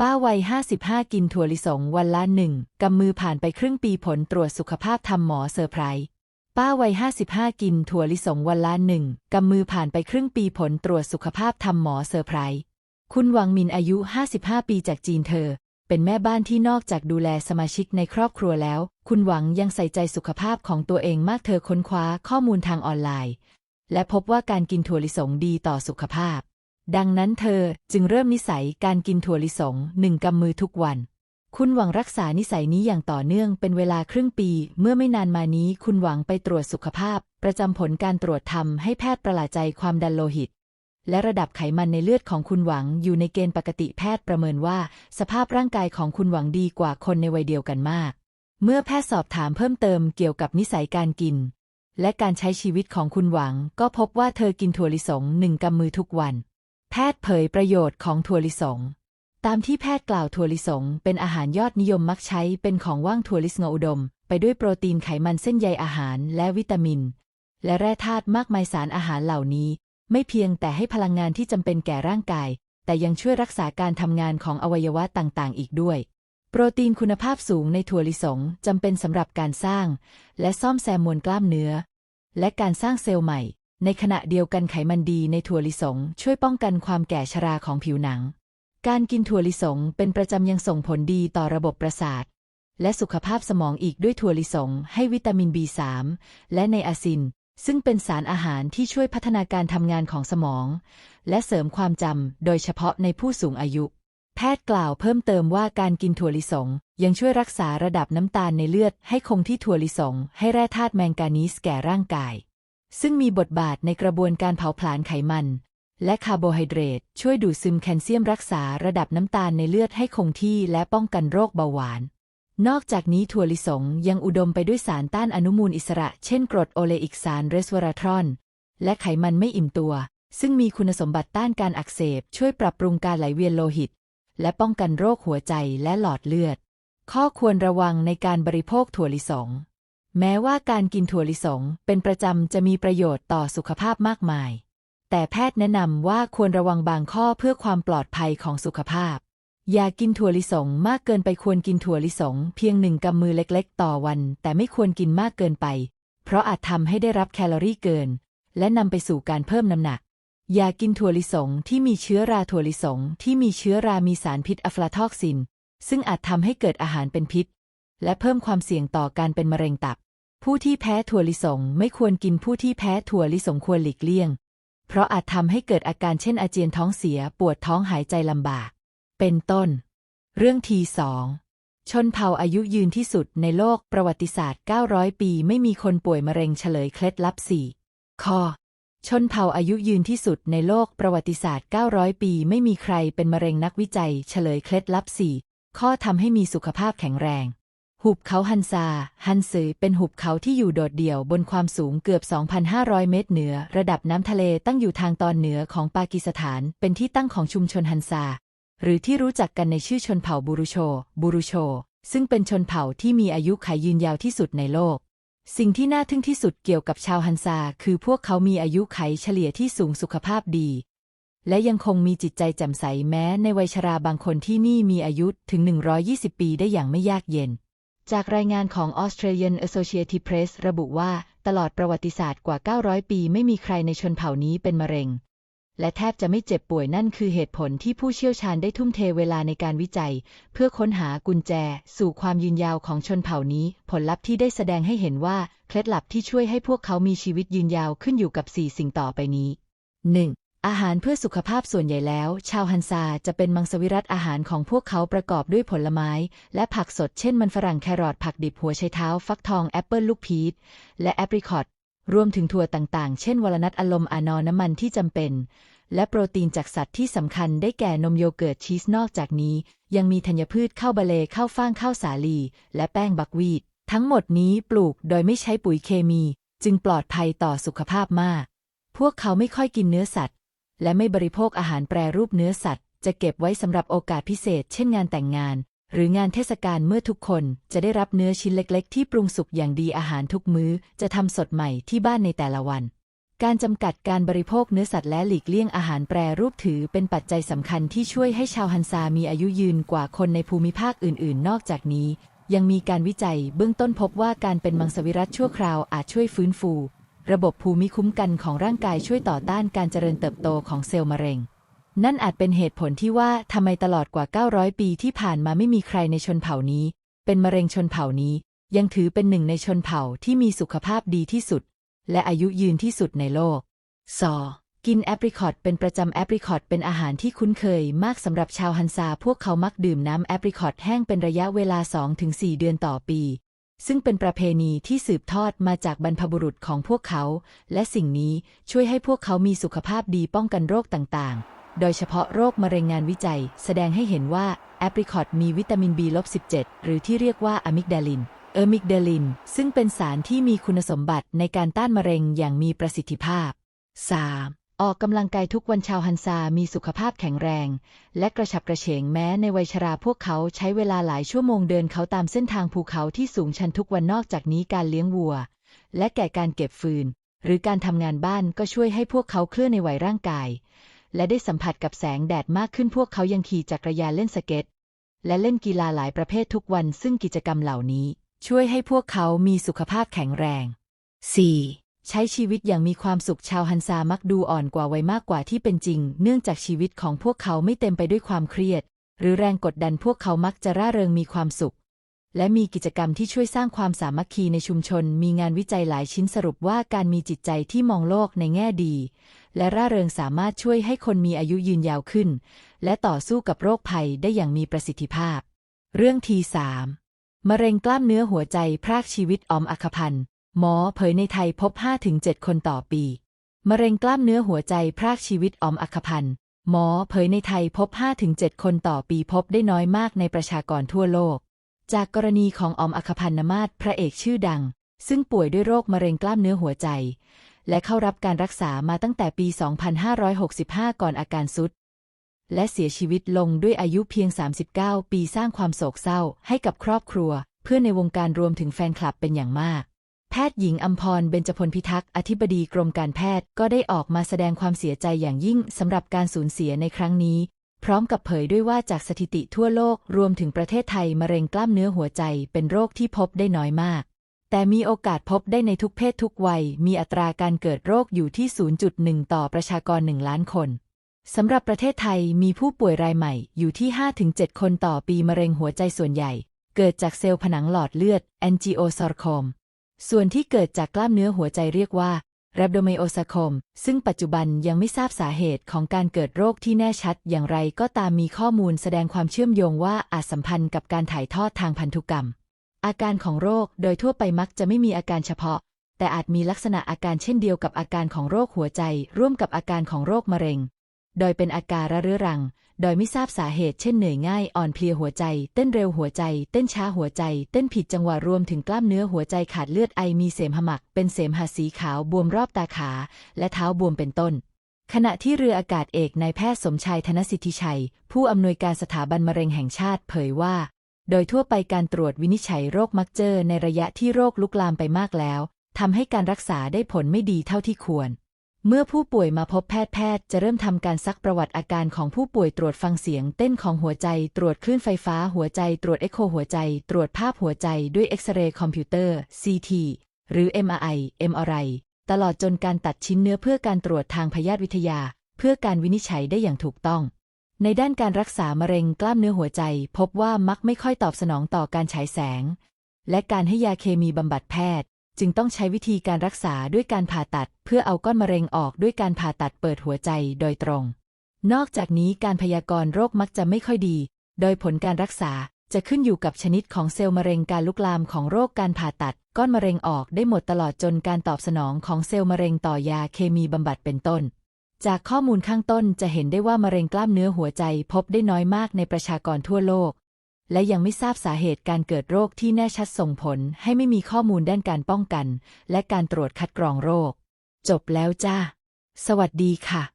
ป้าวัย 55 กินถั่วลิสงวันละหนึ่งกำมือผ่านไปครึ่งปีผลตรวจสุขภาพทำหมอเซอร์ไพรส์ป้าวัย 55 กินถั่วลิสงวันละหนึ่งกำมือผ่านไปครึ่งปีผลตรวจสุขภาพทำหมอเซอร์ไพรส์คุณหวังมินอายุ 55 ปีจากจีนเธอ เป็นแม่บ้านที่นอกจากดูแลสมาชิกในครอบครัวแล้ว คุณหวังยังใส่ใจสุขภาพของตัวเองมากเธอค้นคว้าข้อมูลทางออนไลน์ และพบว่าการกินถั่วลิสงดีต่อสุขภาพ ดังนั้นเธอจึงเริ่มนิสัยการกินถั่วลิสงหนึ่งกำมือทุกวัน คุณหวังรักษานิสัยนี้อย่างต่อเนื่องเป็นเวลาครึ่งปี เมื่อไม่นานมานี้คุณหวังไปตรวจสุขภาพ ประจำผลการตรวจทำให้แพทย์ประหลาดใจความดันโลหิต และระดับไขมันในเลือดของคุณหวังอยู่ในเกณฑ์ปกติแพทย์ประเมินว่า สภาพร่างกายของคุณหวังดีกว่าคนในวัยเดียวกันมาก เมื่อแพทย์สอบถามเพิ่มเติมเกี่ยวกับนิสัยการกิน และการใช้ชีวิตของคุณหวัง ก็พบว่าเธอกินถั่วลิสงหนึ่งกำมือทุกวัน แพทย์เผยประโยชน์ของถั่วลิสง ตามที่แพทย์กล่าวถั่วลิสง เป็นอาหารยอดนิยมมักใช้เป็นของว่างถั่วลิสงอุดม ไปด้วยโปรตีนไขมันเส้นใยอาหารและวิตามิน และแร่ธาตุมากมายสารอาหารเหล่านี้ ไม่เพียงแต่ให้พลังงานที่จำเป็นแก่ร่างกาย แต่ยังช่วยรักษาการทำงานของอวัยวะต่างๆ อีกด้วย โปรตีนคุณภาพสูงในถั่วลิสงจำเป็นสำหรับการสร้าง และซ่อมแซมมวลกล้ามเนื้อ และการสร้างเซลล์ใหม่ ในขณะเดียวกันไขมันดีในถั่วลิสงช่วยป้องกันความแก่ชราของผิวหนัง การกินถั่วลิสงเป็นประจำยังส่งผลดีต่อระบบประสาท และสุขภาพสมองอีกด้วยถั่วลิสงให้วิตามิน B3 และไนอาซิน ซึ่งเป็นสารอาหารที่ช่วยพัฒนาการทำงานของสมอง และเสริมความจำโดยเฉพาะในผู้สูงอายุ แพทย์กล่าวเพิ่มเติมว่าการกินถั่วลิสงยังช่วยรักษาระดับน้ำตาลในเลือดให้คงที่ถั่วลิสงให้แร่ธาตุแมงกานีสแก่ร่างกาย ซึ่งมีบทบาทในกระบวนการเผาผลาญไขมัน และคาร์โบไฮเดรตช่วยดูดซึมแคลเซียมรักษาระดับน้ำตาลในเลือดให้คงที่และป้องกันโรคเบาหวาน นอกจากนี้ถั่วลิสงยังอุดมไปด้วยสารต้านอนุมูลอิสระ เช่นกรดโอเลอิกสารเรสวราทรอน และไขมันไม่อิ่มตัว ซึ่งมีคุณสมบัติต้านการอักเสบ ช่วยปรับปรุงการไหลเวียนโลหิต และป้องกันโรคหัวใจและหลอดเลือด ข้อควรระวังในการบริโภคถั่วลิสง แม้ว่าการกินถั่วลิสงเป็นประจำจะมีประโยชน์ต่อสุขภาพมากมาย แต่แพทย์แนะนำว่าควรระวังบางข้อเพื่อความปลอดภัยของสุขภาพ อย่ากินถั่วลิสงมากเกินไปควรกินถั่วลิสงเพียงหนึ่งกำมือเล็กๆ ต่อวัน แต่ไม่ควรกินมากเกินไป เพราะอาจทำให้ได้รับแคลอรี่เกิน และนำไปสู่การเพิ่มน้ำหนัก อย่ากินถั่วลิสงที่มีเชื้อราถั่วลิสงที่มีเชื้อรามีสารพิษอะฟลาทอกซิน ซึ่งอาจทำให้เกิดอาหารเป็นพิษ และเพิ่มความเสี่ยงต่อการเป็นมะเร็งตับ ผู้ที่แพ้ถั่วลิสงไม่ควรกินผู้ที่แพ้ถั่วลิสงควรหลีกเลี่ยง เพราะอาจทำให้เกิดอาการเช่นอาเจียนท้องเสียปวดท้องหายใจลำบาก เป็นต้น เรื่องทีสองชนเผ่าอายุยืนที่สุดในโลกประวัติศาสตร์ 900 ปีไม่มีคนป่วยมะเร็งเฉลยเคล็ดลับ 4 ข้อ ชนเผ่าอายุยืนที่สุดในโลกประวัติศาสตร์ 900 ปี ไม่มีใครเป็นมะเร็งนักวิจัยเฉลยเคล็ดลับ 4 ข้อทำให้มีสุขภาพแข็งแรง หุบเขาฮันซา ฮันซือเป็นหุบเขาที่อยู่โดดเดี่ยวบนความสูงเกือบ 2,500 เมตรเหนือ ระดับน้ำทะเลตั้งอยู่ทางตอนเหนือของปากีสถาน เป็นที่ตั้งของชุมชนฮันซา หรือที่รู้จักกันในชื่อชนเผ่าบูรุโช บูรุโช ซึ่งเป็นชนเผ่าที่มีอายุขัยยืนยาวที่สุดในโลก สิ่งที่น่าทึ่งที่สุดเกี่ยวกับชาวฮันซา คือพวกเขามีอายุไขเฉลี่ยที่สูงสุขภาพดี และยังคงมีจิตใจแจ่มใสแม้ในวัยชราบางคนที่นี่มีอายุถึง 120 ปีได้อย่างไม่ยากเย็น จากรายงานของ Australian Associated Press ระบุว่า ตลอดประวัติศาสตร์กว่า 900 ปีไม่มีใครในชนเผ่านี้เป็นมะเร็ง และแทบจะไม่เจ็บป่วยนั่นคือเหตุผลที่ผู้เชี่ยวชาญได้ทุ่มเทเวลาในการวิจัย เพื่อค้นหากุญแจ สู่ความยืนยาวของชนเผ่านี้ ผลลัพธ์ที่ได้แสดงให้เห็นว่า เคล็ดลับที่ช่วยให้พวกเขามีชีวิตยืนยาวขึ้นอยู่กับ 4 สิ่งต่อไปนี้ 1. อาหารเพื่อสุขภาพส่วนใหญ่แล้ว ชาวฮันซาจะเป็นมังสวิรัตอาหารของพวกเขาประกอบด้วยผลไม้ และผักสดเช่นมันฝรั่งแครอทผักดิบหัวไชเท้า ฟักทองแอปเปิลลูกพีชและแอปริคอตรวมถึงถั่วต่างๆ เช่นวอลนัทอลมอานอน้ำมันที่จำเป็น และโปรตีนจากสัตว์ที่สำคัญได้แก่นมโยเกิร์ตชีสนอกจากนี้ ยังมีธัญพืชข้าวบะเลข้าวฟ่างข้าวสาลี และแป้งบักวีตทั้งหมดนี้ปลูกโดยไม่ใช้ปุ๋ยเคมี จึงปลอดภัยต่อสุขภาพมาก พวกเขาไม่ค่อยกินเนื้อสัตว์ และไม่บริโภคอาหารแปรรูปเนื้อสัตว์ จะเก็บไว้สำหรับโอกาสพิเศษ เช่นงานแต่งงาน หรืองานเทศกาลเมื่อทุกคนจะได้รับเนื้อชิ้นเล็ก ๆ ที่ปรุงสุกอย่างดีอาหารทุกมื้อ จะทำสดใหม่ที่บ้านในแต่ละวัน การจำกัดการบริโภคเนื้อสัตว์และหลีกเลี่ยงอาหารแปรรูปถือเป็นปัจจัยสำคัญที่ช่วยให้ชาวฮันซามีอายุยืนกว่าคนในภูมิภาคอื่น ๆ นอกจากนี้ยังมีการวิจัยเบื้องต้นพบว่าการเป็นมังสวิรัตชั่วคราวอาจช่วยฟื้นฟู ระบบภูมิคุ้มกันของร่างกายช่วยต่อต้านการเจริญเติบโตของเซลล์มะเร็ง นั่นอาจเป็นเหตุผลที่ว่าทำไมตลอดกว่า 900 ปีที่ผ่านมาไม่มีใครในชนเผ่านี้ เป็นมะเร็งชนเผ่านี้ ยังถือเป็นหนึ่งในชนเผ่าที่มีสุขภาพดีที่สุด และอายุยืนที่สุดในโลกสอกินแอปริคอตเป็นประจำแอปริคอตเป็นอาหารที่คุ้นเคยมากสำหรับชาวฮันซา พวกเขามักดื่มน้ำแอปริคอตแห้งเป็นระยะเวลา 2-4 เดือนต่อปี ซึ่งเป็นประเพณีที่สืบทอดมาจากบรรพบุรุษของพวกเขา และสิ่งนี้ช่วยให้พวกเขามีสุขภาพดีป้องกันโรคต่างๆ โดยเฉพาะโรคมะเร็งงานวิจัย แสดงให้เห็นว่าแอปริคอตมีวิตามิน B-17 หรือที่เรียกว่าอะมิกดาลินเออร์มิกดาลิน ซึ่งเป็นสารที่มีคุณสมบัติในการต้านมะเร็งอย่างมีประสิทธิภาพ 3. ออกกำลังกายทุกวันชาวฮันซามีสุขภาพแข็งแรง และกระฉับกระเฉงแม้ในวัยชราพวกเขาใช้เวลาหลายชั่วโมงเดินเขาตามเส้นทางภูเขาที่สูงชันทุกวันนอกจากนี้การเลี้ยงวัว และแก่การเก็บฟืน หรือการทำงานบ้านก็ช่วยให้พวกเขาเคลื่อนในวัยร่างกาย และได้สัมผัสกับแสงแดดมากขึ้นพวกเขายังขี่จักรยานเล่นสเก็ต และเล่นกีฬาหลายประเภททุกวันซึ่งกิจกรรมเหล่านี้ ช่วยให้พวกเขามีสุขภาพแข็งแรง 4. ใช้ชีวิตอย่างมีความสุขชาวฮันซามักดูอ่อนกว่าวัยมากกว่าที่เป็นจริง เนื่องจากชีวิตของพวกเขาไม่เต็มไปด้วยความเครียด หรือแรงกดดันพวกเขามักจะร่าเริงมีความสุข และมีกิจกรรมที่ช่วยสร้างความสามัคคีในชุมชน มีงานวิจัยหลายชิ้นสรุปว่าการมีจิตใจที่มองโลกในแง่ดี และร่าเริงสามารถช่วยให้คนมีอายุยืนยาวขึ้น และต่อสู้กับโรคภัยได้อย่างมีประสิทธิภาพ เรื่องทีสามมะเร็งกล้ามเนื้อหัวใจพรากชีวิตออมอัคพันธ์ หมอเผยในไทยพบ 5-7 คนต่อปี มะเร็งกล้ามเนื้อหัวใจพรากชีวิตออมอัคพันธ์หมอเผยในไทยพบ 5-7 คนต่อปีพบได้น้อยมากในประชากรทั่วโลก จากกรณีของออมอัคพันธ์นมาศพระเอกชื่อดัง ซึ่งป่วยด้วยโรคมะเร็งกล้ามเนื้อหัวใจ และเข้ารับการรักษามาตั้งแต่ปี 2565 ก่อนอาการสุด และเสียชีวิตลงด้วยอายุเพียง 39 ปีสร้างความโศกเศร้าให้กับครอบครัว เพื่อนในวงการรวมถึงแฟนคลับเป็นอย่างมาก แพทย์หญิงอัมพร เบญจพลพิทักษ์ อธิบดีกรมการแพทย์ ก็ได้ออกมาแสดงความเสียใจอย่างยิ่งสำหรับการสูญเสียในครั้งนี้ พร้อมกับเผยด้วยว่าจากสถิติทั่วโลกรวมถึงประเทศไทยมะเร็งกล้ามเนื้อหัวใจเป็นโรคที่พบได้น้อยมาก แต่มีโอกาสพบได้ในทุกเพศทุกวัย มีอัตราการเกิดโรคอยู่ที่ 0.1 ต่อประชากร 1 ล้านคนสำหรับประเทศไทยมีผู้ป่วยรายใหม่อยู่ที่ 5-7 คนต่อปีมะเร็งหัวใจส่วนใหญ่ เกิดจากเซลล์ผนังหลอดเลือด angiosarcoma ส่วนที่เกิดจากกล้ามเนื้อหัวใจเรียกว่า rhabdomyosarcoma ซึ่งปัจจุบันยังไม่ทราบสาเหตุของการเกิดโรคที่แน่ชัด อย่างไรก็ตามมีข้อมูลแสดงความเชื่อมโยงว่าอาจสัมพันธ์กับการถ่ายทอดทางพันธุกรรม อาการของโรคโดยทั่วไปมักจะไม่มีอาการเฉพาะ แต่อาจมีลักษณะอาการเช่นเดียวกับอาการของโรคหัวใจ ร่วมกับอาการของโรคมะเร็ง โดยเป็นอาการระเรื้อรัง โดยไม่ทราบสาเหตุเช่นเหนื่อยง่ายอ่อนเพลียหัวใจ เต้นเร็วหัวใจ เต้นช้าหัวใจ เต้นผิดจังหวะรวมถึงกล้ามเนื้อหัวใจขาดเลือดไอมีเสมหะหมัก เป็นเสมหะสีขาวบวมรอบตาขา และเท้าบวมเป็นต้นขณะที่เรืออากาศเอกนายแพทย์สมชายธนสิทธิชัย ผู้อำนวยการสถาบันมะเร็งแห่งชาติเผยว่า โดยทั่วไปการตรวจวินิจฉัยโรคมักเจอในระยะที่โรคลุกลามไปมากแล้วทำให้การรักษาได้ผลไม่ดีเท่าที่ควร เมื่อผู้ป่วยมาพบแพทย์แพทย์จะเริ่มทำการซักประวัติอาการของผู้ป่วยตรวจฟังเสียง เต้นของหัวใจ ตรวจคลื่นไฟฟ้าหัวใจ ตรวจเอ็กโคหัวใจ ตรวจภาพหัวใจด้วยเอ็กซเรย์คอมพิวเตอร์ CT หรือ MRI MRI ตลอดจนการตัดชิ้นเนื้อเพื่อการตรวจทางพยาธิวิทยา เพื่อการวินิจฉัยได้อย่างถูกต้อง ในด้านการรักษามะเร็งกล้ามเนื้อหัวใจ พบว่ามักไม่ค่อยตอบสนองต่อการฉายแสง และการให้ยาเคมีบำบัดแพทย์ จึงต้องใช้วิธีการรักษาด้วยการผ่าตัด เพื่อเอาก้อนมะเร็งออกด้วยการผ่าตัดเปิดหัวใจโดยตรง นอกจากนี้การพยากรณ์โรคมักจะไม่ค่อยดี โดยผลการรักษาจะขึ้นอยู่กับชนิดของเซลล์มะเร็งการลุกลามของโรคการผ่าตัด ก้อนมะเร็งออกได้หมดตลอดจนการตอบสนองของเซลล์มะเร็งต่อยาเคมีบำบัดเป็นต้น จากข้อมูลข้างต้นจะเห็นได้ว่ามะเร็งกล้ามเนื้อหัวใจพบได้น้อยมากในประชากรทั่วโลก และยังไม่ทราบสาเหตุการเกิดโรคที่แน่ชัดส่งผลให้ไม่มีข้อมูลด้านการป้องกัน และการตรวจคัดกรองโรค จบแล้วจ้า สวัสดีค่ะ